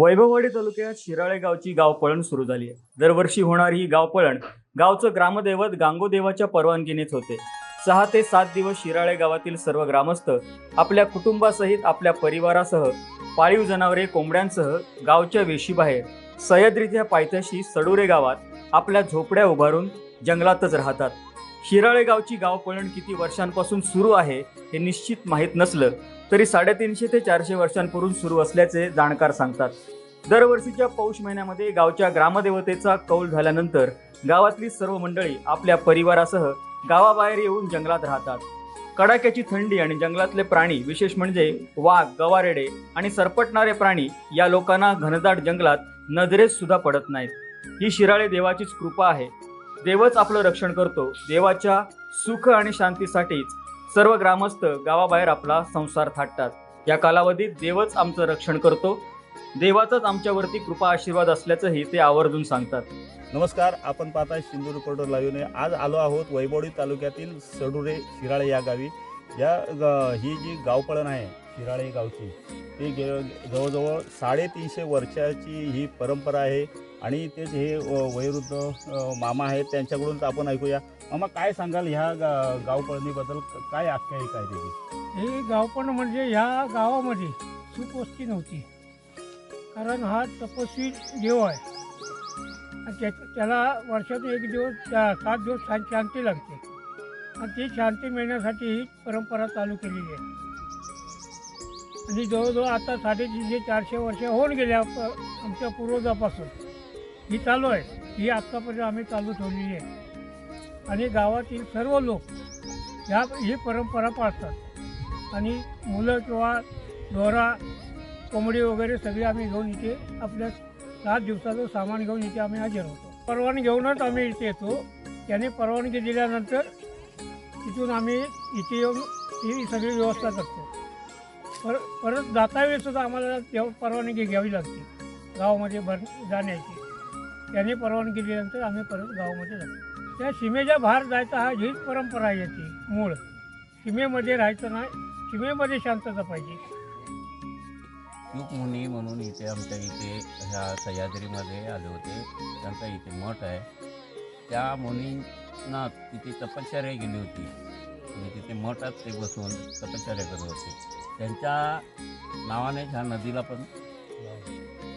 वैभववाडी तालुक्यात शिराळे गावची गावपळण सुरू झाली आहे. दरवर्षी होणारी ही गावपळण गावचं ग्रामदैवत गांगोदेवाच्या परवानगीनेच होते. सहा ते सात दिवस शिराळे गावातील सर्व ग्रामस्थ आपल्या कुटुंबासहित आपल्या परिवारासह पाळीव जनावरे कोंबड्यांसह गावच्या वेशीबाहेर सह्याद्रीच्या पायथ्याशी सडुरे गावात आपल्या झोपड्या उभारून जंगलातच राहतात. शिराळे गावची गावपळण किती वर्षांपासून सुरू आहे हे निश्चित माहीत नसलं तरी साडेतीनशे ते चारशे वर्षांपूर्वी सुरू असल्याचे जाणकार सांगतात. दरवर्षीच्या पौष महिन्यामध्ये गावच्या ग्रामदेवतेचा कौल झाल्यानंतर गावातली सर्व मंडळी आपल्या परिवारासह गावाबाहेर येऊन जंगलात राहतात. कडाक्याची थंडी आणि जंगलातले प्राणी विशेष म्हणजे वाघ गवारेडे आणि सरपटणारे प्राणी या लोकांना घनदाट जंगलात नजरेस सुद्धा पडत नाहीत. ही शिराळे देवाचीच कृपा आहे. देवच आपलं रक्षण करतो. देवाच्या सुख आणि शांतीसाठीच सर्व ग्रामस्थ गावाबाहेर आपला संसार थाटतात. या कालावधीत देवच आमचं रक्षण करतो. देवाचाच आमच्यावरती कृपा आशीर्वाद असल्याचंही ते आवर्जून सांगतात. नमस्कार आपण पाहताय सिंधू रिपोर्टर लाईव्हने आज आलो आहोत वैभवडी तालुक्यातील सडुरे शिराळे या गावी. या ही जी गावपळण आहे शिराळे गावची ती गे जवळजवळ साडेतीनशे वर्षाची ही परंपरा आहे. आणि तेच हे वयोवृद्ध मामा आहेत त्यांच्याकडून आपण ऐकूया. मामा काय सांगाल ह्या गा गावपळणीबद्दल काय आख्यायिका आहे त्याची? हे गावपण म्हणजे ह्या गावामध्ये सुपवस्ती नव्हती. कारण हा तपस्वी देव आहे. आणि त्या त्याला वर्षातून एक दिवस त्या सात दिवस शां- शांती लागते. आणि ती शांती मिळण्यासाठी ही परंपरा चालू केलेली आहे. आणि जवळजवळ आता साडेतीनशे चारशे वर्ष होऊन गेल्या प- आमच्या पूर्वजापासून. ही चालू आहे. ही आत्तापर्यंत आम्ही चालू ठेवलेली आहे. आणि गावातील सर्व लोक ह्या ही परंपरा पाळतात. आणि मुलं किंवा ढोरा कोंबडी वगैरे सगळे आम्ही घेऊन इथे आपल्या सात दिवसाचं सामान घेऊन इथे आम्ही हजर होतो. परवानगी घेऊनच आम्ही इथे येतो. त्याने परवानगी दिल्यानंतर तिथून आम्ही इथे येऊन ही सगळी व्यवस्था करतो. पर परत जाता आम्हाला परवानगी घ्यावी लागते. गावामध्ये भर जाण्याची. त्याने परवानगी दिल्यानंतर आम्ही परत गावामध्ये जातो. त्या सीमेच्या बाहेर जायचा हा हीच परंपरा आहे याची मूळ. सीमेमध्ये राहायचं नाही सीमेमध्ये शांतता पाहिजे. मुनी म्हणून इथे आमच्या इथे ह्या सह्याद्रीमध्ये आले होते. त्यांचा इथे मठ आहे. त्या मुनींना तिथे तपश्चर्या गेली होती. आणि तिथे मठात ते बसून तपश्चर्या करत होते. त्यांच्या नावानेच ह्या नदीला पण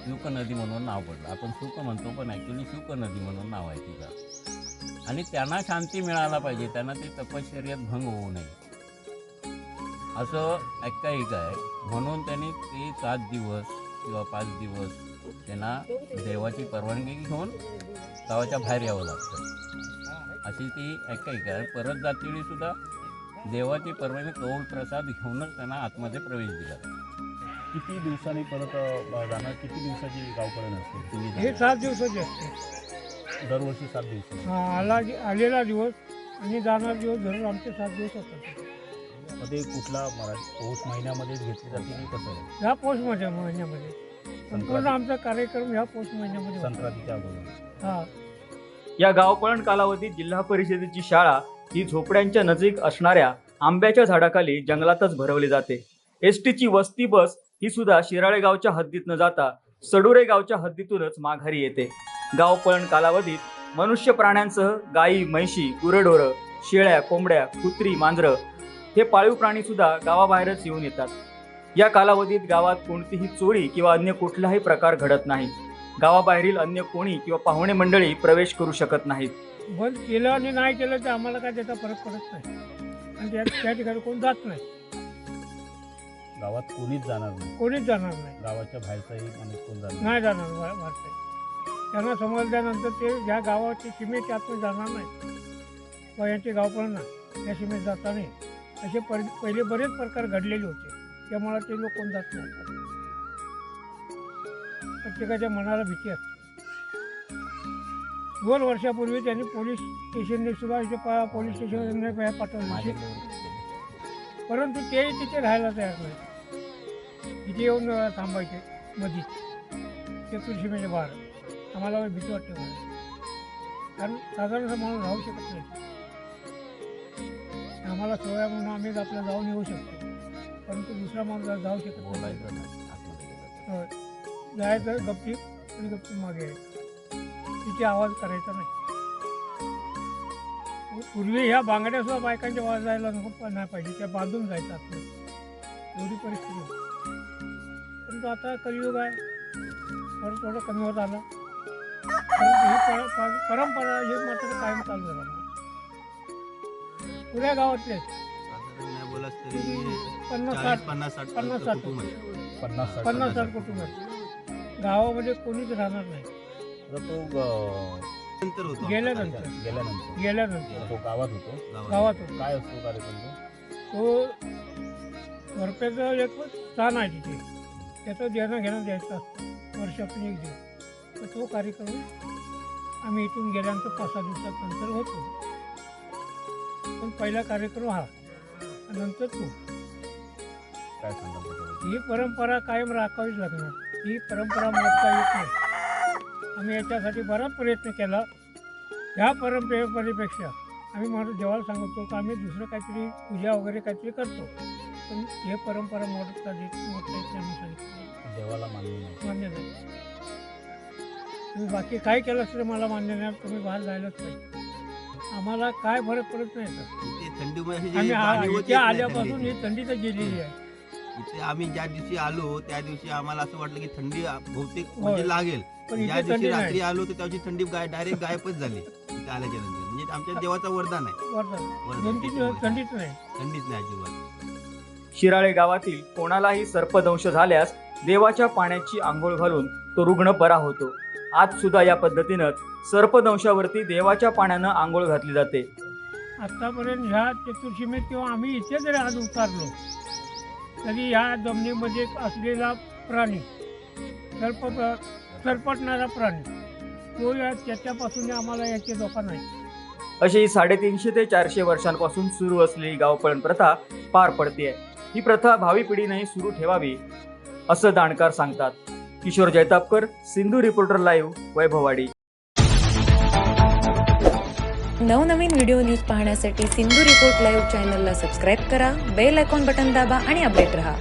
शुक नदी म्हणून नाव पडलं. आपण शुक म्हणतो पण ॲक्च्युली शुक नदी म्हणून नाव आहे तिचं. आणि त्यांना शांती मिळायला पाहिजे. त्यांना ते तपश्चर्यात भंग होऊ नये. असं ऐकायक आहे. म्हणून त्यांनी ते सात दिवस किंवा पाच दिवस त्यांना देवाची परवानगी घेऊन गावाच्या बाहेर यावं लागतं. अशी ती ऐकायक आहे. परत जातीने सुद्धा देवाची परवानगी कौल प्रसाद घेऊनच त्यांना आतमध्ये प्रवेश दिला किती दिवसांनी परत अ, जाणार? किती दिवसाची गावपळण असते? तुम्ही हे. सात दिवसाचे असते. दरवर्षी सात दिवस. हा, आला आलेला दिवस आणि जाणार दिवस धरून आमचे सात दिवस असतात. मग ते कुठला मराठी पौष महिन्यामध्येच घेतली जाते की कसं? आहे ह्या पौष महिन्या महिन्यामध्ये. संपूर्ण आमचा कार्यक्रम ह्या पौष महिन्यामध्ये होतो. संक्रांतीच्या अगोदर. हा. या गावपळण कालावधीत जिल्हा परिषदेची शाळा ही झोपड्यांच्या नजीक असणाऱ्या आंब्याच्या झाडाखाली जंगलातच भरवली जाते. एस टीची वस्ती बस ही सुद्धा शिराळे गावच्या हद्दीत न जाता सडुरे गावच्या हद्दीतूनच माघारी येते. गावपळण कालावधीत मनुष्य प्राण्यांसह गायी म्हैशी गुरेढोरं शेळ्या कोंबड्या कुत्री मांजरं हे पाळीव प्राणी सुद्धा गावाबाहेरच येऊन येतात. या कालावधीत गावात कोणतीही चोरी किंवा अन्य कुठलाही प्रकार घडत नाही. गावाबाहेरील अन्य कोणी किंवा पाहुणे मंडळी प्रवेश करू शकत नाहीत. बंद केलं आणि नाही केलं तर आम्हाला काय त्याचा फरक पडत नाही. आणि त्या ठिकाणी कोण जात नाही. गावात कोणीच जाणार नाही. कोणीच जाणार नाही. गावाच्या बाहेरचाही माणूस कोण जाणार नाही. जाणार वा- वाटतंय त्यांना समजल्यानंतर ते ज्या गावाच्या सीमेच्या आतमध्ये जाणार नाही किंवा यांचे गाव पण नाही या सीमेत जाता नाही असे पर पहिले बरेच प्रकार घडलेले होते. त्यामुळे ते लोक कोण जात नाही. प्रत्येकाच्या मनाला भीती असते. दोन वर्षापूर्वी त्यांनी पोलीस स्टेशनने सुद्धा इथे पा पोलीस स्टेशनने पाठवले. होते. परंतु तेही तिथे राहायला तयार नाही. इथे येऊन थांबायचे मधी चतुर्सीमेच्या बाहेर आम्हाला भीती वाटते कारण साधारण माणूस राहू शकत नाही. आम्हाला सवय म्हणून आम्ही आपल्या जाऊन येऊ शकतो. परंतु दुसरा माणूस जाऊ शकत नाही. जायचं गपचीप आणि गपचीप मागे तिथे आवाज करायचा नाही. पूर्वी ह्या बांगड्या सुद्धा बायकांच्या वाजायला नको नाही पाहिजे. त्या बांधून जायचं आपलं एवढी परिस्थिती परंतु आता कलियुग आहे. थोडं थोडं कमी होत आलं. परंतु ही पर- पर- परंपरा ही मात्र कायम चालू राहणार पुऱ्या गावातले? साधारण नाही बोलास तरी पन्नास चाळीस साठ पन्नास साठ पन्नास साठ कुटुंब. आहे पन्नास साठ पन्नास साठ कुटुंब. आहेत गावामध्ये कोणीच राहणार नाही. तर तो अं, नंतर होतो गेल्यानंतर. गेल्यानंतर. गेल्यानंतर तो गावात होतो. गावात. काय असतो कार्यक्रम तो? तो वरपेचं एक स्थान आहे तिथे. त्याचं देणं घेणं द्यायचं. असतं वर्षातून एक दिवस. तर तो कार्यक्रम आम्ही इथून गेल्यानंतर पाच सहा दिवसानंतर होतो. पण पहिला कार्यक्रम हा. नंतर तो. काय? ही परंपरा कायम राखावीच लागणार. ही परंपरा मोडता येत नाही. आम्ही याच्यासाठी बराच प्रयत्न केला. ह्या परंपरेपेक्षा आम्ही म्हणतो देवाला सांगतो की आम्ही दुसरं काहीतरी पूजा वगैरे काहीतरी करतो. पण हे परंपरा मोडता येत मोडता येत नाही म्हणून सांगितलं देवाला मान्य नाही. मान्य नाही. तुम्ही बाकी काय केलं तरी मला मान्य नाही तुम्ही बाहेर जायलाच पाहिजे. आम्हाला काय फरक पडत नाही तर. इथे थंडीमुळे अशी जी आम्ही आ- जाणीव होत इथे येत नाही आल्यापासून ही थंडीची. थंडी तर गेलेली आहे. इथे आम्ही ज्या दिवशी आलो त्या दिवशी आम्हाला असं वाटलं की थंडी बहुतेक होय. म्हणजे लागेल. पण ज्या इथे दिवशी थंडी नाही. रात्री आलो तर त्याची थंडी गाय डायरेक्ट गायबच झाली. इथे आल्याच्यानंतर. म्हणजे आमच्या देवाचं वरदान आहे. वरदान. वरदान दोन तीन दिवस त्याच्यामुळे. थंडीच नाही. थंडीच नाही अजिबात. शिराळे गावातील कोणालाही सर्पदंश झाल्यास देवाच्या पाण्याची आंघोळ घालून तो रुग्ण बरा होतो. आज सुद्धा या पद्धतीनं सर्पदंशावरती देवाच्या पाण्यानं आंघोळ घातली जाते. आतापर्यंत ह्या चतुर्शीमेत किंवा आम्ही इथे जरी आज उतारलो तरी ह्या जमिनीमध्ये असलेला प्राणी सर्प सरपटणारा प्राणी तो या त्याच्यापासून आम्हाला याची धोका नाही. अशी साडेतीनशे ते चारशे वर्षांपासून सुरू असलेली गावपळण प्रथा पार पडते ही प्रथा भावी पिढीनेही सुरू ठेवावी असं दाणकार सांगतात. Kishore Jaitapkar Sindhu reporter live Vaibhavwadi. नवनवीन व्हिडिओ न्यूज पाहण्यासाठी सिंधू रिपोर्ट लाईव्ह चॅनलला सबस्क्राईब करा बेल आयकॉन बटन दाबा आणि अपडेट रहा.